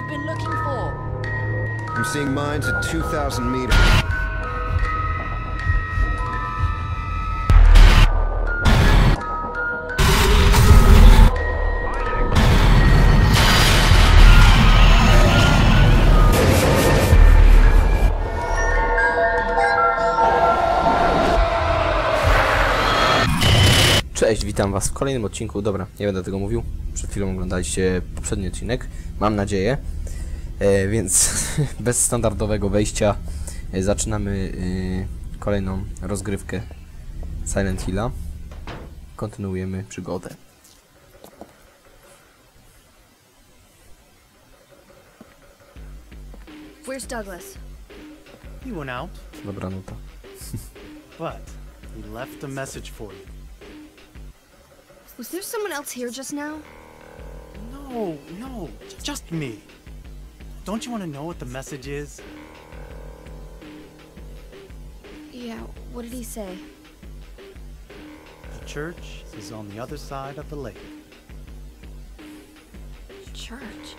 we've been looking for. I'm seeing mines at 2,000 meters. Cześć, witam was w kolejnym odcinku. Dobra, nie będę tego mówił. Przed chwilą oglądaliście poprzedni odcinek. Mam nadzieję. E, więc bez standardowego wejścia e, zaczynamy e, kolejną rozgrywkę Silent Hilla. Kontynuujemy przygodę. Where's Douglas? He went out, Dobra nuta. but he left a message for you. Was there someone else here just now? No, no, just me. Don't you want to know what the message is? Yeah, what did he say? The church is on the other side of the lake. Church.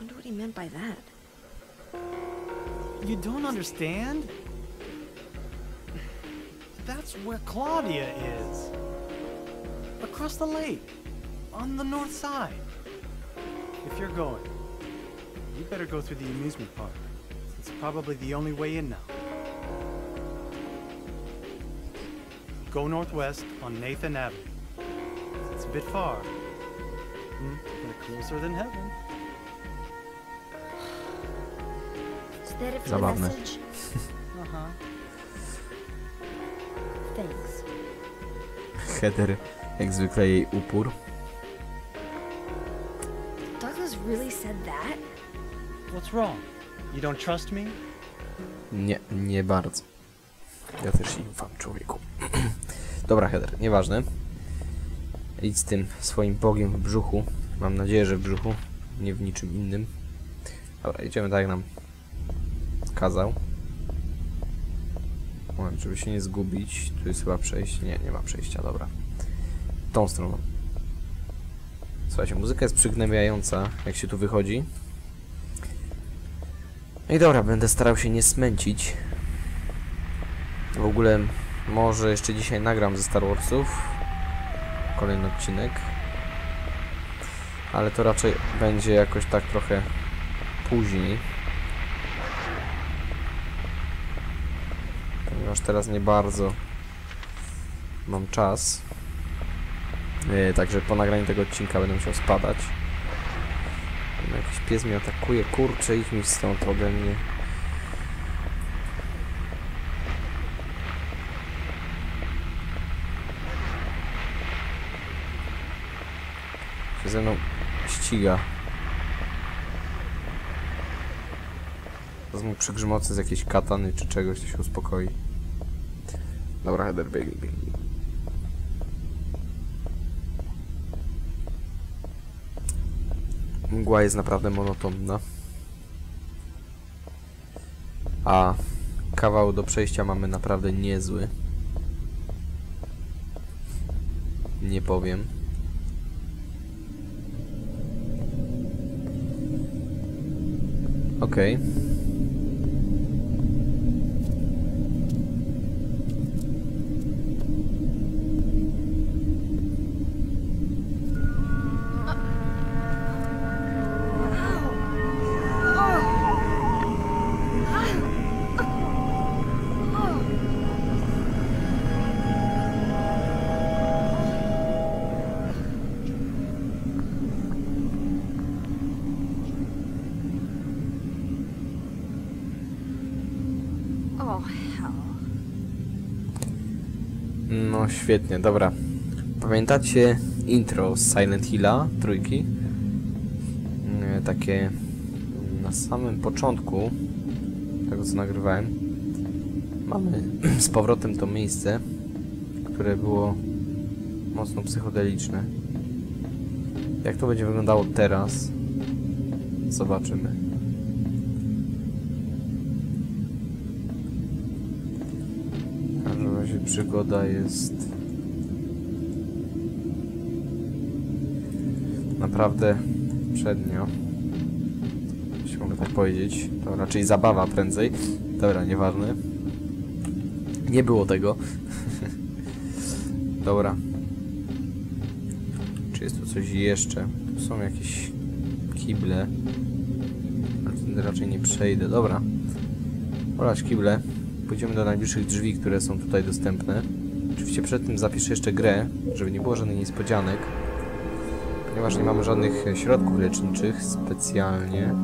Wonder what he meant by that. You don't understand? That's where Claudia is. Across the lake, on the north side. If you're going, you better go through the amusement park. It's probably the only way in now. Go northwest on Nathan Avenue. It's a bit far, hmm, but closer than heaven. Is that it for Zabawne. the message? Uh huh. Thanks. Header, jak zwykle jej upór. Really said that? What's wrong? You don't trust me? Nie, nie bardzo. Ja też jej ufam człowieku. Dobra, Heather, nieważne. Idź z tym swoim bogiem w brzuchu. Mam nadzieję, że w brzuchu, nie w niczym innym. Dobra, idziemy tak jak nam kazał. Moment, żeby się nie zgubić. Tu jest chyba przejście. Nie, nie ma przejścia, dobra. Tą stroną. Słuchajcie, muzyka jest przygnębiająca, jak się tu wychodzi. No i dobra, będę starał się nie smęcić. W ogóle może jeszcze dzisiaj nagram ze Star Warsów kolejny odcinek. Ale to raczej będzie jakoś tak trochę później. Ponieważ teraz nie bardzo mam czas. Yy, także po nagraniu tego odcinka będę musiał spadać. No, Jakiś pies mnie atakuje, kurczę, idź mi stąd ode mnie. Się ze mną ściga. Zaraz mu przygrzmocę z jakiejś katany czy czegoś, to się uspokoi. Dobra, header, biegnij, biegnij. Mgła jest naprawdę monotonna. A kawał do przejścia mamy naprawdę niezły. Nie powiem. Okej. Oh, No świetnie, dobra. Pamiętacie intro z Silent Hilla trójki? Nie, Takie na samym początku tego co nagrywałem. Mamy z powrotem to miejsce, które było mocno psychodeliczne. Jak to będzie wyglądało teraz? Zobaczymy. Przygoda jest naprawdę przednio. Jeśli mogę tak powiedzieć. To raczej zabawa prędzej. Dobra, nieważne. Nie było tego. Dobra. Czy jest tu coś jeszcze? Tu są jakieś kible. Ale raczej nie przejdę. Dobra. Olać kible. Pójdziemy do najbliższych drzwi, które są tutaj dostępne. Oczywiście przed tym zapiszę jeszcze grę, żeby nie było żadnych niespodzianek. Ponieważ nie mamy żadnych środków leczniczych specjalnie.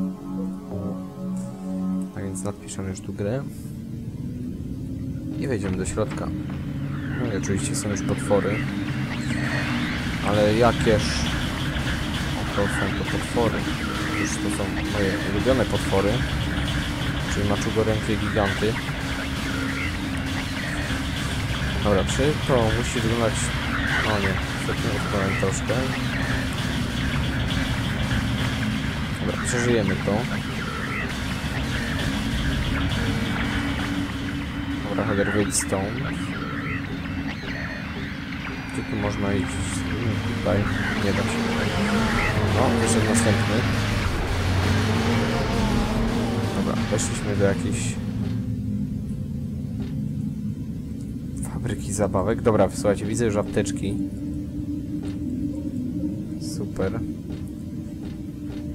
A więc nadpiszemy już tu grę. I wejdziemy do środka. No i oczywiście są już potwory. Ale jakież... Oto są to potwory. Już to są moje ulubione potwory. Czyli maczugorękie giganty. Dobra, czy to musi wyglądać... O nie, świetnie odpalałem troszkę. Dobra, przeżyjemy to. Dobra, header wyjdź stąd. Czy tu można iść? Tutaj nie da się. O, wyszedł następny. Dobra, weszliśmy do jakiejś fabryki zabawek. Dobra, słuchajcie, widzę już apteczki. Super.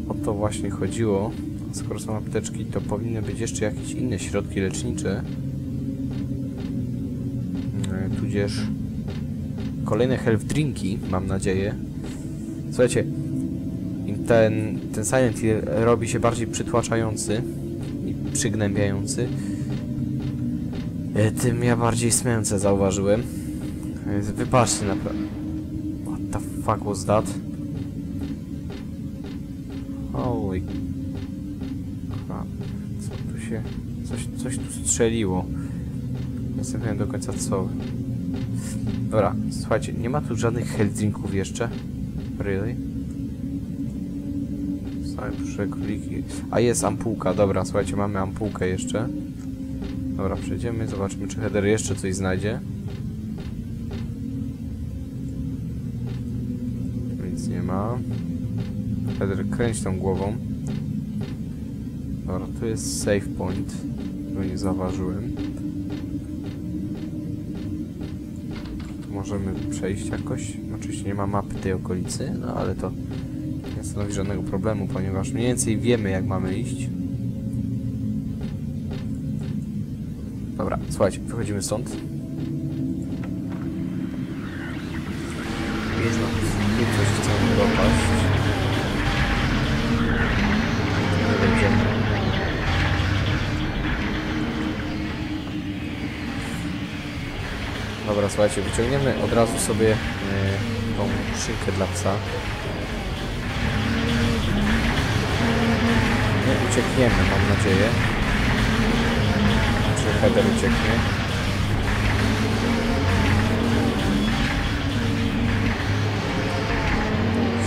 O to właśnie chodziło. Skoro są apteczki, to powinny być jeszcze jakieś inne środki lecznicze. E, Tudzież kolejne health drinki, mam nadzieję. Słuchajcie, ten, ten Silent Hill robi się bardziej przytłaczający i przygnębiający, tym ja bardziej smęcę zauważyłem. E, Wypatrzcie naprawdę. What the fuck was that? Holy crap. Co tu się... Coś, coś tu strzeliło. Nie jestem do końca co. Dobra, słuchajcie, nie ma tu żadnych health drinków jeszcze. Really? Same duże króliki. A jest ampułka, dobra, słuchajcie, mamy ampułkę jeszcze. Dobra, przejdziemy, zobaczymy czy header jeszcze coś znajdzie. Nic nie ma. Header, kręć tą głową. Dobra, tu jest save point. Go nie zauważyłem. Tu możemy przejść jakoś. Oczywiście nie ma mapy tej okolicy, no ale to nie stanowi żadnego problemu, ponieważ mniej więcej wiemy jak mamy iść. Słuchajcie, wychodzimy stąd. Jest coś chcemy dopaść. Nie będziemy. Dobra, słuchajcie, wyciągniemy od razu sobie e, tą szynkę dla psa. Nie uciekniemy, mam nadzieję. Header ucieknie?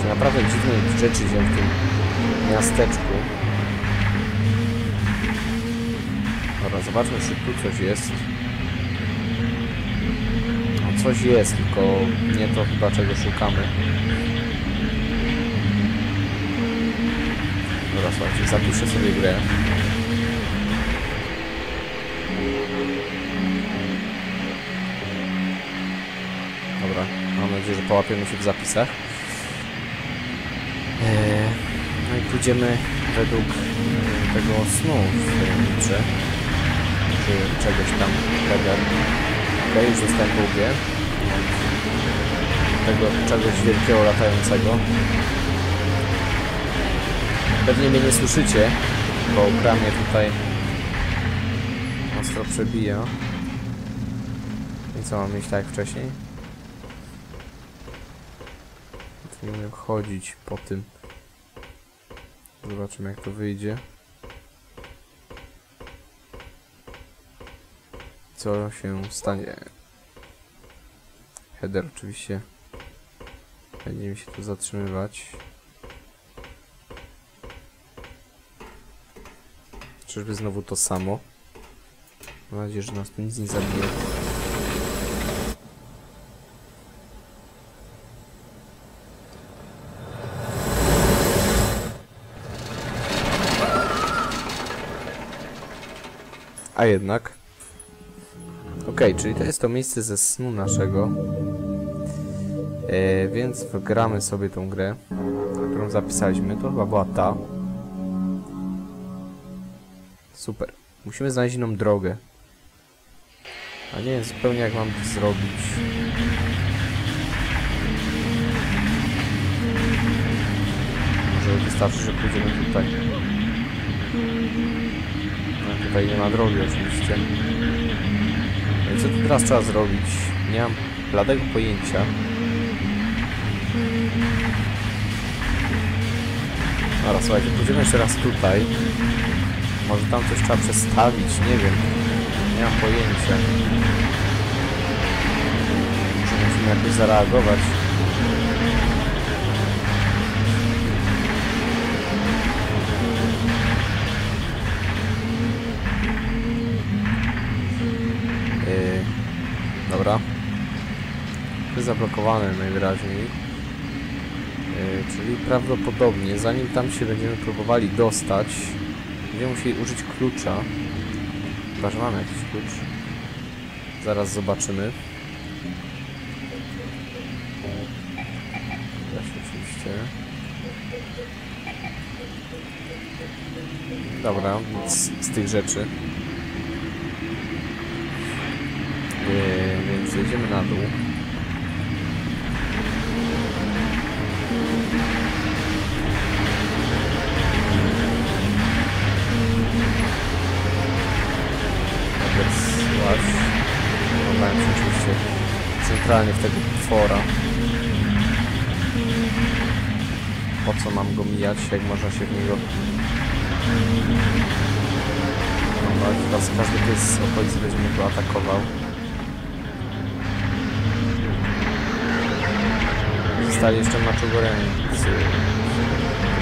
Się naprawdę dziwne rzeczy dzieją w tym miasteczku. Dobra, zobaczmy, czy tu coś jest. No, coś jest, tylko nie to chyba czego szukamy. Dobra, słuchajcie, zapiszę sobie grę. Dobra, mam nadzieję, że połapiemy się w zapisach. Eee, no i pójdziemy według e, tego snu w tajemniczy. Czy czegoś tam, Heather. Okej, już zostałem łbie. Tego czegoś wielkiego latającego. Pewnie mnie nie słyszycie, bo gra mnie tutaj ostro przebija. I co, mam iść tak wcześniej? Nie umiem chodzić po tym. Zobaczymy jak to wyjdzie. Co się stanie? Header oczywiście będzie mi się tu zatrzymywać. Czyżby znowu to samo? Mam nadzieję, że nas to nic nie zabije. A jednak. Ok, czyli to jest to miejsce ze snu naszego. E, więc wygramy sobie tą grę, którą zapisaliśmy. To chyba była ta. Super. Musimy znaleźć inną drogę. A nie wiem zupełnie jak mam to zrobić. Może wystarczy, że pójdziemy tutaj. No, tutaj nie ma drogi oczywiście. No i co tu teraz trzeba zrobić? Nie mam bladego pojęcia. Dobra, słuchajcie, pójdziemy jeszcze raz tutaj. Może tam coś trzeba przestawić, nie wiem. Nie mam pojęcia. Może musimy jakoś zareagować. Yy, dobra. Jest zablokowane najwyraźniej. Yy, czyli prawdopodobnie, zanim tam się będziemy próbowali dostać, będziemy musieli użyć klucza. Chyba, że mamy jakiś klucz. Zaraz zobaczymy. Się oczywiście. Dobra, nic z tych rzeczy. Yy, więc jedziemy na dół. Się oczywiście centralnie w tego potwora. Po co mam go mijać, jak można się w niego... No, teraz każdy pies z okolicy będzie mnie go atakował. Zostali jeszcze maczugoręcy.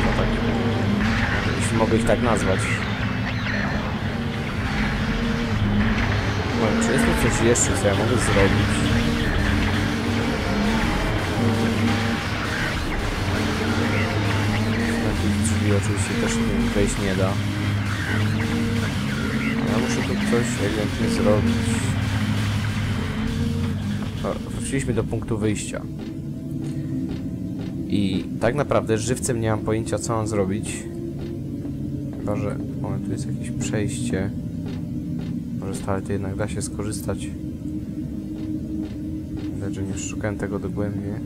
No tak. Jeśli mogę ich tak nazwać. No, czy jest tu coś jeszcze, co ja mogę zrobić? Na tych drzwi oczywiście też wejść nie da. Ja muszę tu coś ewidentnie zrobić. Wróciliśmy do punktu wyjścia. I tak naprawdę żywcem nie mam pojęcia co mam zrobić. Chyba, że... O, tu jest jakieś przejście. Z toalety jednak da się skorzystać. Widać, że nie szukałem tego dogłębnie.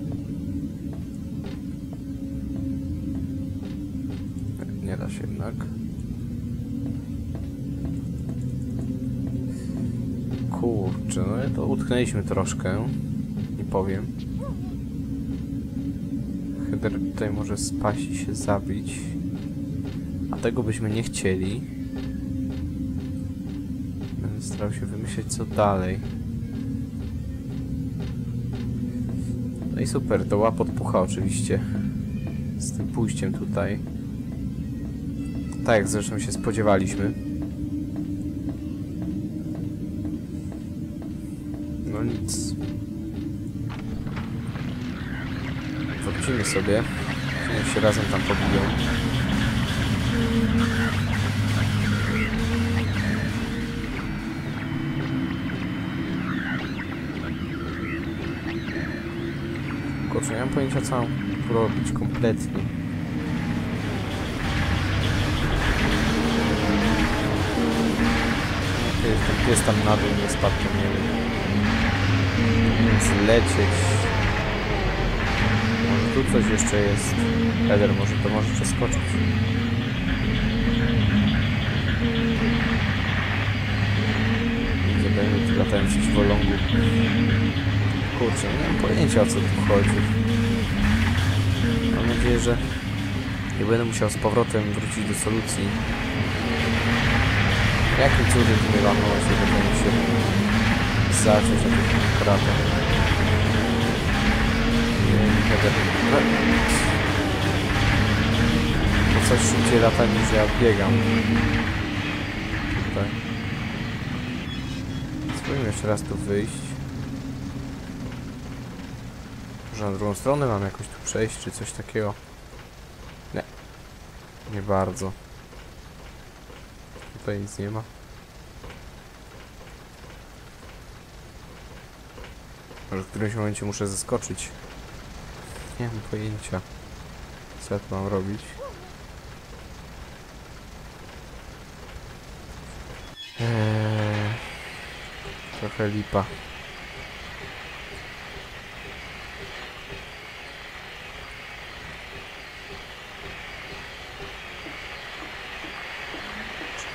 Nie da się jednak. Kurczę, no to utknęliśmy troszkę. Nie powiem. Heather tutaj może spaść i się zabić. A tego byśmy nie chcieli. Starał się wymyśleć co dalej. No i super, to łap odpucha oczywiście. Z tym pójściem tutaj. Tak jak zresztą się spodziewaliśmy. No nic. Wrócimy sobie. Niech się razem tam pobiją. Kurczę, nie mam pojęcia co mam robić kompletnie. Jest pies tam na dół nie spadł, nie wiem. Więc lecieć. Może tu coś jeszcze jest. Header może to może przeskoczyć. Będę tu latający dziwolągu. Kurczę, nie mam pojęcia o co tu chodzi. Mam nadzieję, że nie będę musiał z powrotem wrócić do solucji. Jakim cudem nie walnąłeś, że będę się zacząć. Nie, nie będę... To coś szybciej lata niż ja biegam. Tutaj. Spróbujmy jeszcze raz tu wyjść. Może na drugą stronę mam jakoś tu przejść, czy coś takiego? Nie. Nie bardzo. Tutaj nic nie ma. Może w którymś momencie muszę zeskoczyć. Nie mam pojęcia, co ja tu mam robić. Eee, trochę lipa.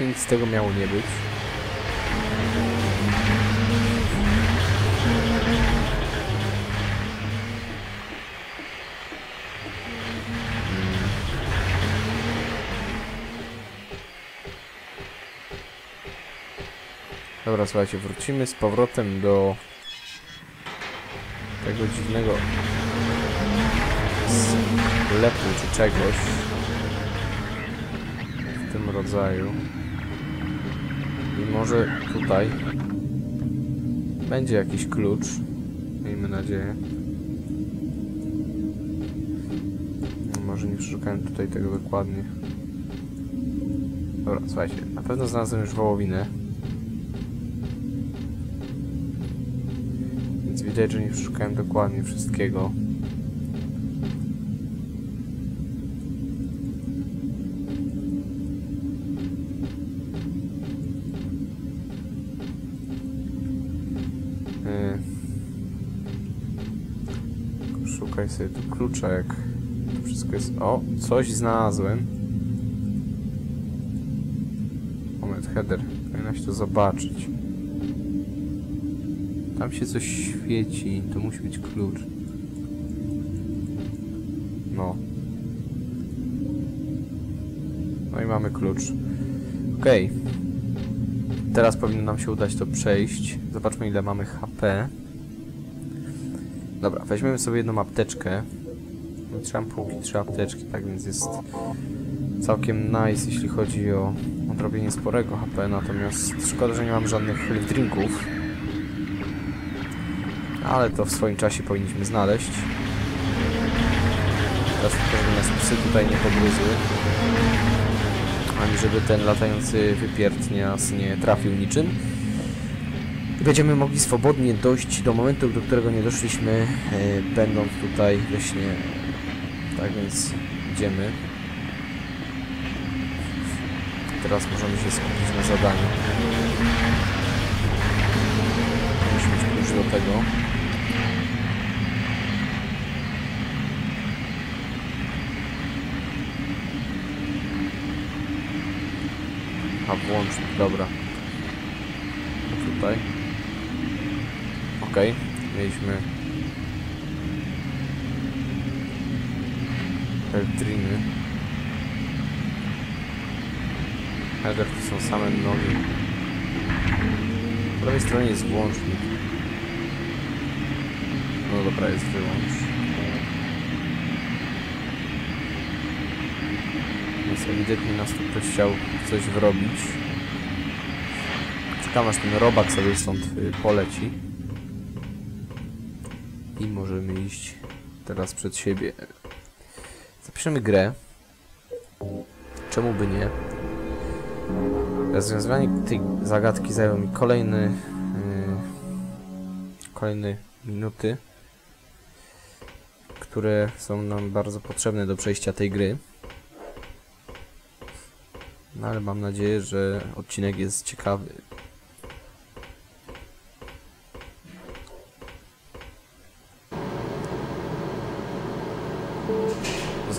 Nic z tego miało nie być? Dobra, słuchajcie, wrócimy z powrotem do tego dziwnego sklepu czy czegoś w tym rodzaju. I może tutaj będzie jakiś klucz. Miejmy nadzieję. No, Może nie przeszukałem tutaj tego dokładnie. Dobra, słuchajcie, na pewno znalazłem już wołowinę. Więc widać, że nie przeszukałem dokładnie wszystkiego. Sobie tu klucza, jak to wszystko jest... O, coś znalazłem. Moment, header. Powinnaś to zobaczyć. Tam się coś świeci, to musi być klucz. No. No i mamy klucz. Okej. Teraz powinno nam się udać to przejść. Zobaczmy ile mamy HP. Dobra, weźmiemy sobie jedną apteczkę. No, Trzy ampułki, trzy apteczki, tak więc jest całkiem nice, jeśli chodzi o odrobienie sporego HP, natomiast szkoda, że nie mam żadnych health drinków. Ale to w swoim czasie powinniśmy znaleźć. Teraz żeby nas psy tutaj nie pogryzły. Ani żeby ten latający wypiertnias nie trafił niczym. I będziemy mogli swobodnie dojść do momentu, do którego nie doszliśmy, e, będąc tutaj we śnie. Tak więc idziemy. Teraz możemy się skupić na zadaniu. Musimy mieć klucz do tego. A włącznik, dobra. Tutaj. Okej, mieliśmy Eltriny. Header to są same nogi. Po prawej stronie jest włącznik. No dobra, jest wyłącz. Więc ewidentnie nas tu ktoś chciał coś wrobić. Czekam aż ten robak sobie stąd y, poleci. I możemy iść teraz przed siebie. Zapiszemy grę. Czemu by nie? Rozwiązywanie tej zagadki zajęło mi kolejny yy, kolejne minuty, które są nam bardzo potrzebne do przejścia tej gry. No ale mam nadzieję, że odcinek jest ciekawy.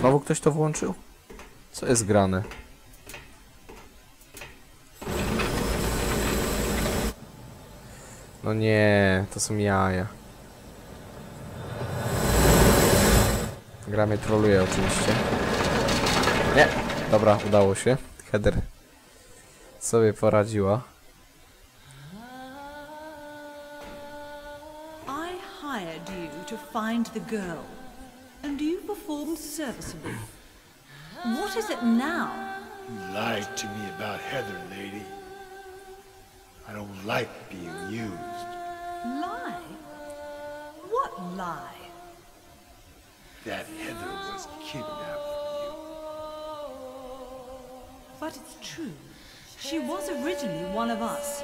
Znowu ktoś to włączył? Co jest grane? No nie, to są jaja. Gra mnie troluje oczywiście. Nie, dobra, udało się. Header sobie poradziła. I hired you to find the girl, and you performed serviceably. What is it now? You lied to me about Heather, lady. I don't like being used. Lie? What lie? That Heather was kidnapped from you. But it's true. She was originally one of us.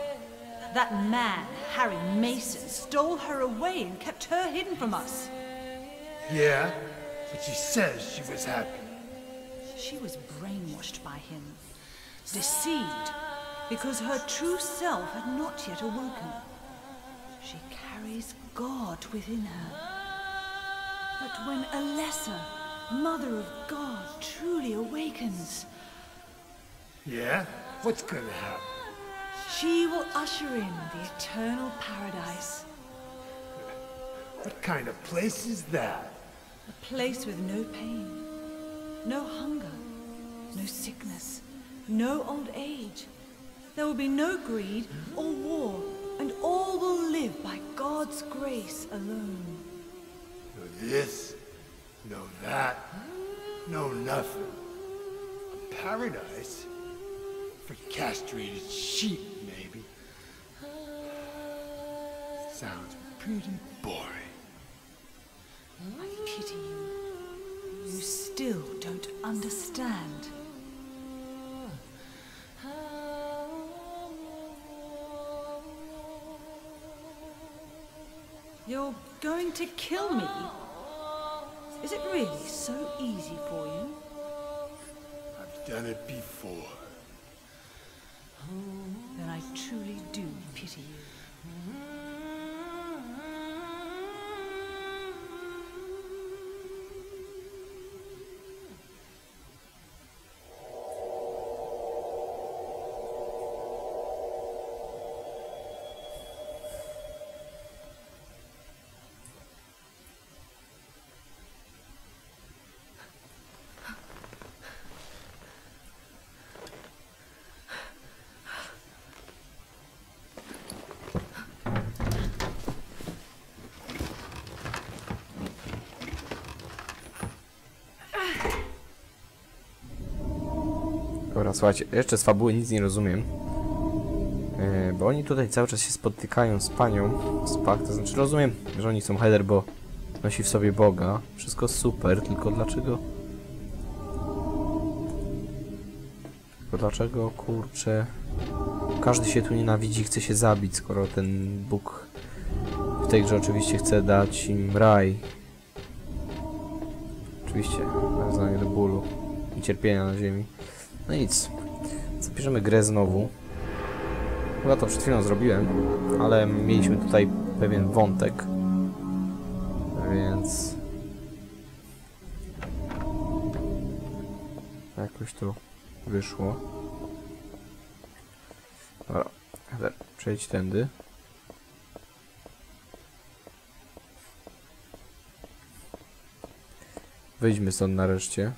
That man, Harry Mason, stole her away and kept her hidden from us. Yeah, but she says she was happy. She was brainwashed by him, deceived, because her true self had not yet awoken. She carries God within her. But when Alessa, Mother of God, truly awakens, Yeah? What's gonna happen? she will usher in the eternal paradise. What kind of place is that? A place with no pain, no hunger, no sickness, no old age. There will be no greed or war, and all will live by God's grace alone. No this, no that, no nothing. A paradise? For castrated sheep, maybe. Sounds pretty boring. I pity you. You still don't understand. You're going to kill me? Is it really so easy for you? I've done it before. Then I truly do pity you. Dobra, słuchajcie, jeszcze z fabuły nic nie rozumiem. E, bo oni tutaj cały czas się spotykają z panią Spak, to znaczy rozumiem, że oni chcą header, bo nosi w sobie Boga. Wszystko super, tylko dlaczego... Tylko dlaczego, kurczę... Każdy się tu nienawidzi, chce się zabić, skoro ten Bóg w tej grze oczywiście chce dać im raj. Oczywiście, nawiązanie do bólu i cierpienia na ziemi. No nic. Zabierzemy grę znowu. Chyba to przed chwilą zrobiłem, ale mieliśmy tutaj pewien wątek. Więc... Jakoś to wyszło. Dobra, przejdź tędy. Wyjdźmy stąd nareszcie.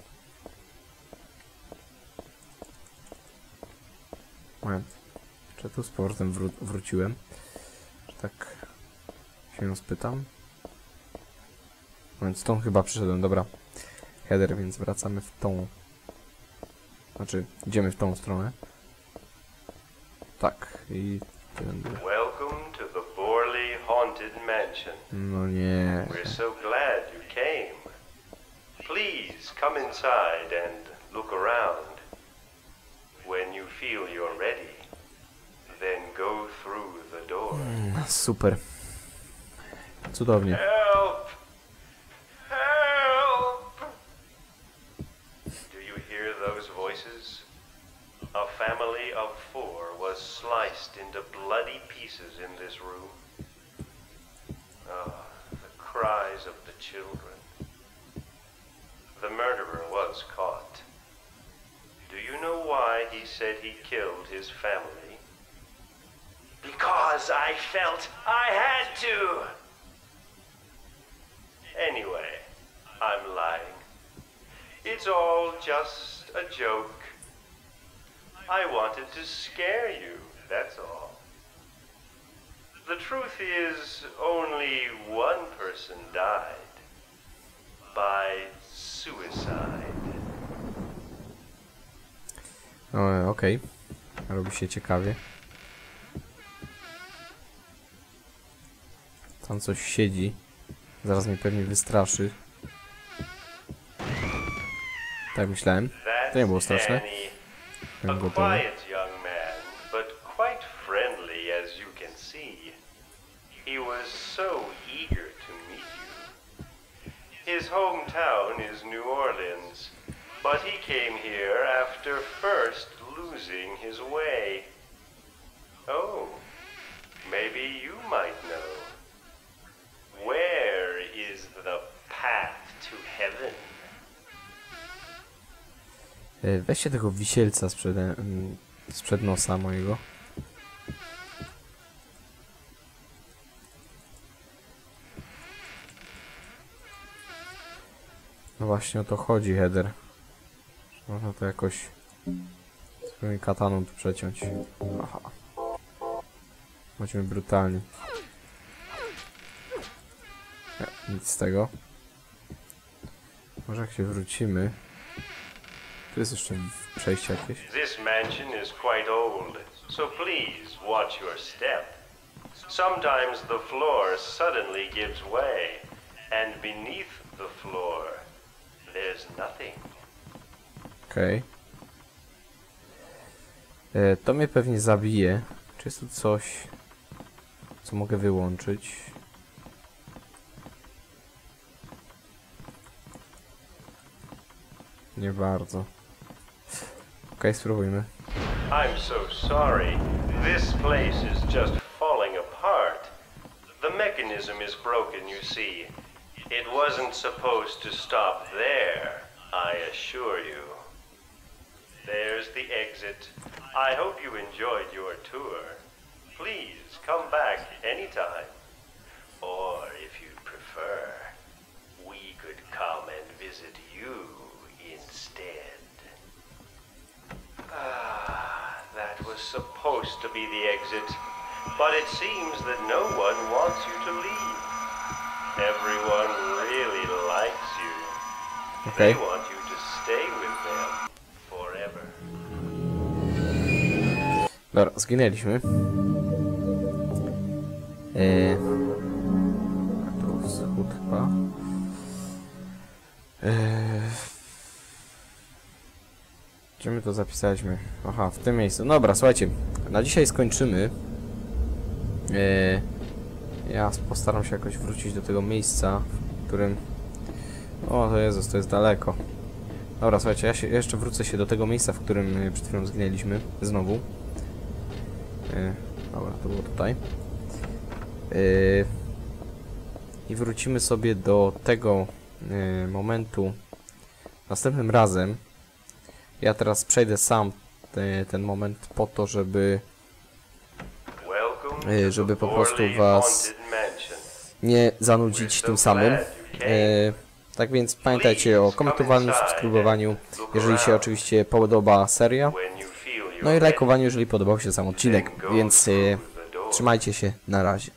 Moment. Czy tu z powrotem wró wróciłem? Czy tak się spytam? Moment, stąd chyba przyszedłem, dobra. Header, więc wracamy w tą... Znaczy, idziemy w tą stronę. Tak, i tędy. Welcome to the Borley Haunted Mansion. No nie. We're so glad you came. Please come inside and Super. Cudownie. Do you hear those voices? A family of four was sliced into bloody pieces in this room. Ah, the cries of the children. The murderer was caught. Do you know why he said he killed his family? Because I felt I had to! Anyway, I'm lying. It's all just a joke. I wanted to scare you, that's all. The truth is, only one person died. By suicide. O, Okej. Robi się ciekawie. Tam coś siedzi. Zaraz mnie pewnie wystraszy. Tak myślałem. To nie było straszne. Byłem gotowy. Weźcie tego wisielca sprzed, em, sprzed nosa mojego. No właśnie o to chodzi, header. Można to jakoś swoją kataną tu przeciąć. Aha. Chodźmy brutalnie. Nie, nic z tego. Może jak się wrócimy. Tu jest jeszcze przejście jakieś. This mansion is quite old, so please watch your step. Sometimes the floor suddenly gives way, and beneath the floor, there's nothing. Okej. E, To mnie pewnie zabije. Czy jest tu coś, co mogę wyłączyć? Nie bardzo. Spróbujmy. I'm so sorry. This place is just falling apart. The mechanism is broken, you see. It wasn't supposed to stop there, I assure you. There's the exit. I hope you enjoyed your tour. Please come back anytime. Or if you'd prefer, we could come and visit you Ah, that was supposed to be the exit, but it seems that no one wants you to leave. Everyone really likes you. Okej. They want you to stay with them forever. Dobra, zginęliśmy. Eee, a tu wschód chyba. Eee, gdzie my to zapisaliśmy? Aha, w tym miejscu. Dobra, słuchajcie, na dzisiaj skończymy. Eee, ja postaram się jakoś wrócić do tego miejsca, w którym... O, to Jezus, to jest daleko. Dobra, słuchajcie, ja się, jeszcze wrócę się do tego miejsca, w którym e, przed chwilą zginęliśmy. Znowu. E, dobra, to było tutaj. E, I wrócimy sobie do tego e, momentu następnym razem. Ja teraz przejdę sam te, ten moment po to, żeby E, żeby po prostu was- nie zanudzić tym samym. E, tak więc pamiętajcie o komentowaniu, subskrybowaniu, jeżeli się oczywiście podoba seria. No i lajkowaniu, jeżeli podobał się sam odcinek. Więc e, trzymajcie się, na razie.